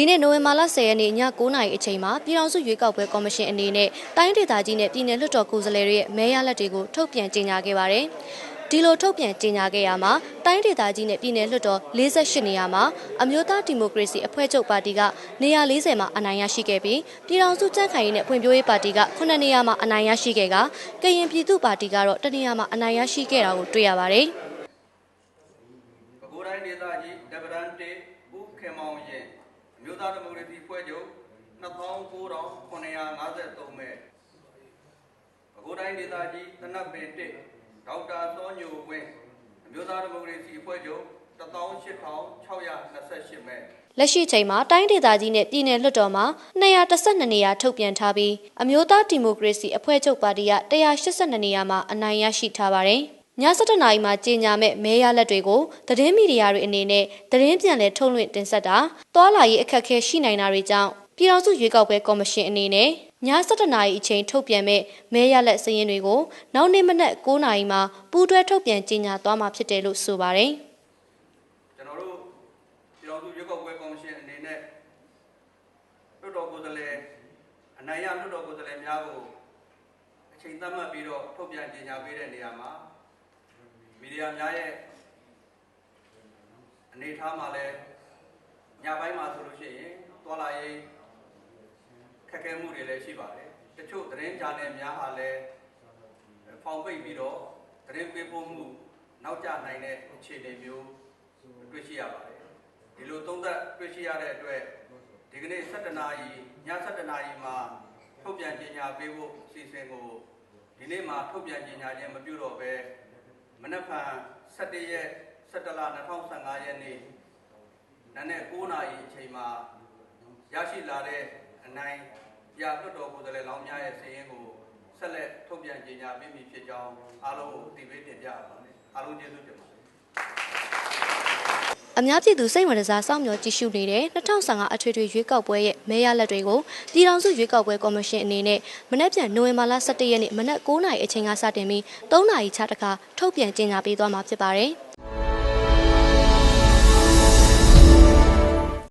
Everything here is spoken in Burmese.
ဒီနေ့နိုဝင်ဘာလ10ရက်နေ့ည9:00နာရီအချိန်မှာပြည်ထောင်စုရွေးကောက်ပွဲကော်မရှင်အနေနဲ့တိုင်းဒေသကြီးနဲ့ပြည်내လွှတ်တော်ကိုယ်စားလှယ်တွေရဲ့မဲရလက်တွေကိုထုတ်ပြန်ကြေညာခဲ့ပါတယ်။ဒီလိုထုတ်ပြန်ကြေညာခဲ့ရမှာတိုင်းဒေသကြီးနဲ့ပြည်내လွှတ်တော်48နေရာမှာအမျိုးသားဒီမိုကရေစီအဖွဲ့ချုပ်ပါတီကနေရာ40မှာအနိုင်ရရှိခဲ့ပြီးပြည်ထောင်စုကြံ့ခိုင်ရေးနဲ့ဖွံ့ဖြိုးရေးပါတီက9နေရာမှာအနိုင်ရရှိခဲ့ကကရင်ပြည်သူ့ပါတီကတော့တနေရာမှာအနိုင်ရရှိခဲ့တာကိုတွေ့ရပါတယ်။ပဲခူးတိုင်းဒေသကြီးဒဗရန်တေဦးခင်မောင်ရင် အမျိုးသားဒီမိုကရေစီဖွဲ့ချုပ်2953မဲပဲခူးတိုင်းဒေသကြီးတနတ်ပင်တေဒေါက်တာစောညိုဝင်းအမျိုးသားဒီမိုကရေစီဖွဲ့ချုပ်18628မဲလက်ရှိချိန်မှာတိုင်းဒေသကြီးနဲ့ပြည်내လွှတ်တော်မှာ212နေရာထုတ်ပြန်ထားပြီးအမျိုးသားဒီမိုကရေစီအဖွဲ့ချုပ်ပါတီက182နေရာမှာအနိုင်ရရှိထားပါတယ်။ည 7:00နာရီမှာကြေညာမဲ့မဲရလက်တွေကိုသတင်းမီဒီယာတွေအနေနဲ့သတင်းပြန်လည်ထုတ်လွှင့်တင်ဆက်တာတွာလာရေးအခက်အခဲရှိနိုင်တာတွေကြောင့်ပြည်ထောင်စုရွေးကောက်ပွဲကော်မရှင်အနေနဲ့ည7:00နာရီအချိန်ထုတ်ပြန်မဲ့မဲရလက်စည်ရင်းတွေကိုနောက်နေ့မနက်9:00နာရီမှာပူးတွဲထုတ်ပြန်ကြေညာသွားမှာဖြစ်တယ်လို့ဆိုပါတယ်။ကျွန်တော်တို့ပြည်တော်စုရွေးကောက်ပွဲကော်မရှင်အနေနဲ့လွှတ်တော်ကိုယ်စားလှယ်အနိုင်ရလွှတ်တော်ကိုယ်စားလှယ်များကိုအချိန်သတ်မှတ်ပြီးတော့ထုတ်ပြန်ကြေညာပေးတဲ့နေရာမှာ မီဒီယာများရဲ့အနေအထားမှာလည်းညပိုင်းမှာဆိုလို့ရှိရင်တွာလာရေးခက်ခဲမှုတွေလည်းရှိပါတယ်တချို့သတင်းဂျာနယ်များဟာလည်းဖောင်ပိတ်ပြီးတော့သတင်းပေးပို့မှုနောက်ကျနိုင်တဲ့အခြေအနေမျိုးတွေ့ရှိရပါတယ်ဒီလိုသုံးသပ်တွေ့ရှိရတဲ့အတွက်ဒီကနေ့7နာရီည7နာရီမှာထုတ်ပြန်ကြေညာပေးဖို့အစီအစဉ်ကိုဒီနေ့မှာထုတ်ပြန်ကြေညာခြင်းမပြုတော့ဘဲ မနက်ဖြန်17ရက်17လ2015ရက်နေ့နနက်9နာရီအချိန်မှာရရှိလာတဲ့အနိုင်ရလွတ်တော်ကိုယ်စားလှယ်လောင်းများရဲ့စာရင်းကိုဆက်လက်ထုတ်ပြန်ကြေညာပေးမည်ဖြစ်ကြောင်းအားလုံးကိုတည်ပေးတင်ပြပါမယ်အားလုံးကျေးဇူးတင်ပါတယ် အများပြည်သူစိတ်ဝင်စားစောင့်မျှော်ကြည့်ရှုနေတဲ့2015အထွေထွေရွေးကောက်ပွဲရဲ့မဲရလက်တွေကိုပြည်ထောင်စုရွေးကောက်ပွဲကော်မရှင်အနေနဲ့မနက်ဖြန်နိုဝင်ဘာလ17ရက်နေ့မနက်9:00နာရီအချိန်ကစတင်ပြီး3:00နာရီခြားတခါထုတ်ပြန်ကြေညာပေးသွားမှာဖြစ်ပါတယ်။